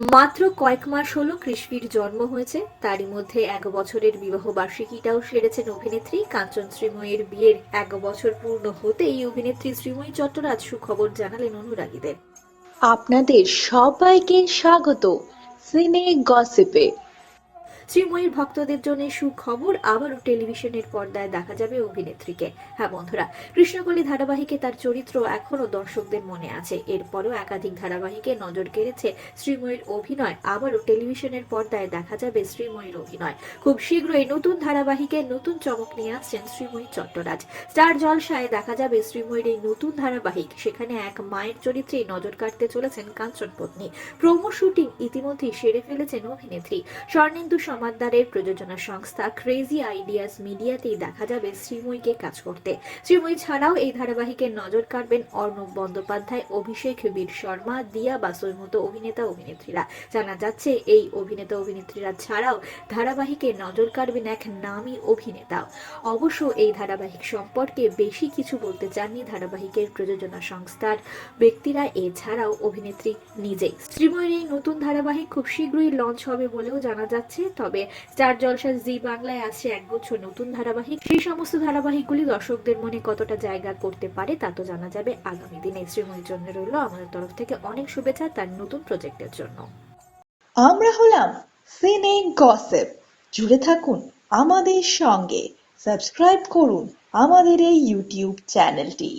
মাত্র কয়েক মাস হলো কৃষ্ণীর জন্ম হয়েছে। তারই মধ্যে এক বছরের বিবাহ বার্ষিকীটাও সেরেছেন অভিনেত্রী কাঞ্চন শ্রীময়ের বিয়ের এক বছর পূর্ণ হতে এই অভিনেত্রী শ্রীময়ী চট্টরাজ সুখবর জানালেন অনুরাগীদের। আপনাদের সবাইকে স্বাগত। সিনে গসিপে। শ্রীময়ীর ভক্তদের জন্য সুখবর আবারও টেলিভিশনের পর্দায় দেখা যাবে অভিনেত্রীকে। হ্যাঁ বন্ধুরা, কৃষ্ণকলি ধারাবাহিকে তার চরিত্র এখনও দর্শকদের মনে আছে। এরপরও একাধিক ধারাবাহিকে নজর কেড়েছে শ্রীময়ীর অভিনয়। আবারও টেলিভিশনের পর্দায় দেখা যাবে শ্রীময়ীর অভিনয়। খুব শীঘ্রই নতুন ধারাবাহিকে নতুন চমক নিয়ে আসছেন শ্রীময়ী চট্টরাজ। স্টার জলসায় দেখা যাবে শ্রীময়ীর এই নতুন ধারাবাহিক। সেখানে এক মায়ের চরিত্রে নজর কাটতে চলেছেন কাঞ্চন পত্নী। প্রোমো শুটিং ইতিমধ্যেই সেরে ফেলেছেন অভিনেত্রী। স্বর্ণেন্দু সমাদ্দারের প্রযোজনা সংস্থা ক্রেজি আইডিয়াস মিডিয়াতেই দেখা যাবে শ্রীময়ীকে কাজ করতে। শ্রীময়ী ছাড়াও এই ধারাবাহিকের নজর কাটবেন অর্ণব বন্দ্যোপাধ্যায়, অভিষেক বীর শর্মা, দিয়া বাসুর মতো অভিনেতা অভিনেত্রীরা। জানা যাচ্ছে, এই অভিনেতা অভিনেত্রীরা ছাড়াও ধারাবাহিকে নজর কাটবেন এক নামী অভিনেতা অবশ্য এই ধারাবাহিক সম্পর্কে বেশি কিছু বলতে চাননি ধারাবাহিকের প্রযোজনা সংস্থার ব্যক্তিরা, এছাড়াও অভিনেত্রী নিজেই। শ্রীময়ের এই নতুন ধারাবাহিক খুব শীঘ্রই লঞ্চ হবে বলেও জানা যাচ্ছে তবে স্টার জলসা জি বাংলায় আসছে একগুচ্ছ নতুন ধারাবাহিক। সেই সমস্ত ধারাবাহিকগুলি দর্শকদের মনে কতটা জায়গা করতে পারে তা তো জানা যাবে আগামী দিনে। শ্রীময়ীর জন্য রইল আমাদের তরফ থেকে অনেক শুভেচ্ছা তার নতুন প্রজেক্টের জন্য। আমরা হলাম সিনে গসেপ। জুড়ে থাকুন আমাদের সঙ্গে। সাবস্ক্রাইব করুন আমাদের এই ইউটিউব চ্যানেলটি।